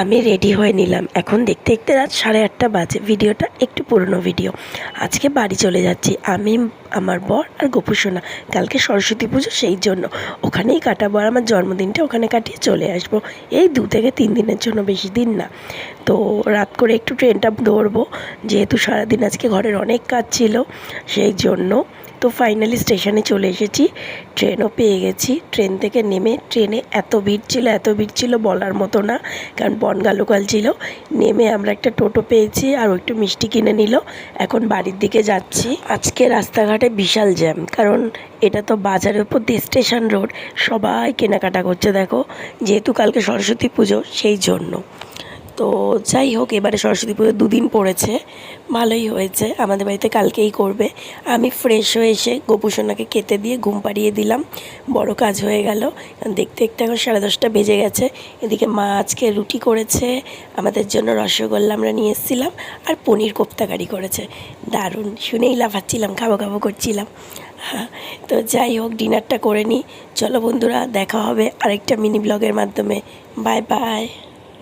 আমি রেডি হয়ে নিলাম। এখন দেখতে দেখতে রাত সাড়ে আটটা বাজে। ভিডিওটা একটু পুরনো ভিডিও আজকে বাড়ি চলে যাচ্ছি। আমি, আমার বর আর গোপুসোনা কালকে সরস্বতী পুজো সেই জন্য। ওখানেই কাটাবো আর আমার জন্মদিনটা ওখানে কাটিয়ে চলে আসব। এই দু থেকে তিন দিনের জন্য বেশি দিন না। তো রাত করে একটু ট্রেনটা ধরবো যেহেতু সারাদিন আজকে ঘরের অনেক কাজ ছিল, সেই জন্য তো ফাইনালি স্টেশনে চলে এসেছি। ট্রেনও পেয়ে গেছি। ট্রেন থেকে নেমে ট্রেনে এত ভিড় ছিল, এত ভিড় ছিল বলার মতো না, কারণ বনগা লোকাল ছিল। নেমে আমরা একটা টোটো পেয়েছি আর একটু মিষ্টি কিনে নিল। এখন বাড়ির দিকে যাচ্ছি। আজকে রাস্তাঘাটে বিশাল জ্যাম কারণ এটা তো বাজারের উপর দিয়ে স্টেশন রোড সবাই কেনাকাটা করছে, দেখো। যেহেতু কালকে সরস্বতী পুজো, সেই জন্য। তো যাই হোক, এবারে সরস্বতী পুজো দুদিন পড়েছে, ভালোই হয়েছে, আমাদের বাড়িতে কালকেই করবে। আমি ফ্রেশ হয়ে এসে গোপুসোনাকে খেতে দিয়ে ঘুম পাড়িয়ে দিলাম, বড় কাজ হয়ে গেল। দেখতে দেখতে এখন সাড়ে দশটা বেজে গেছে, এদিকে মা আজকে রুটি করেছে, আমাদের জন্য রসগোল্লা আমরা নিয়ে এসেছিলাম, আর পনির কোপ্তাকারি করেছে। দারুণ, শুনেই লাফাচ্ছিলাম, খাব খাব করছিলাম। হ্যাঁ তো যাই হোক, ডিনারটা করে নিই। চলো বন্ধুরা, দেখা হবে আরেকটা মিনি ব্লগের মাধ্যমে। Bye bye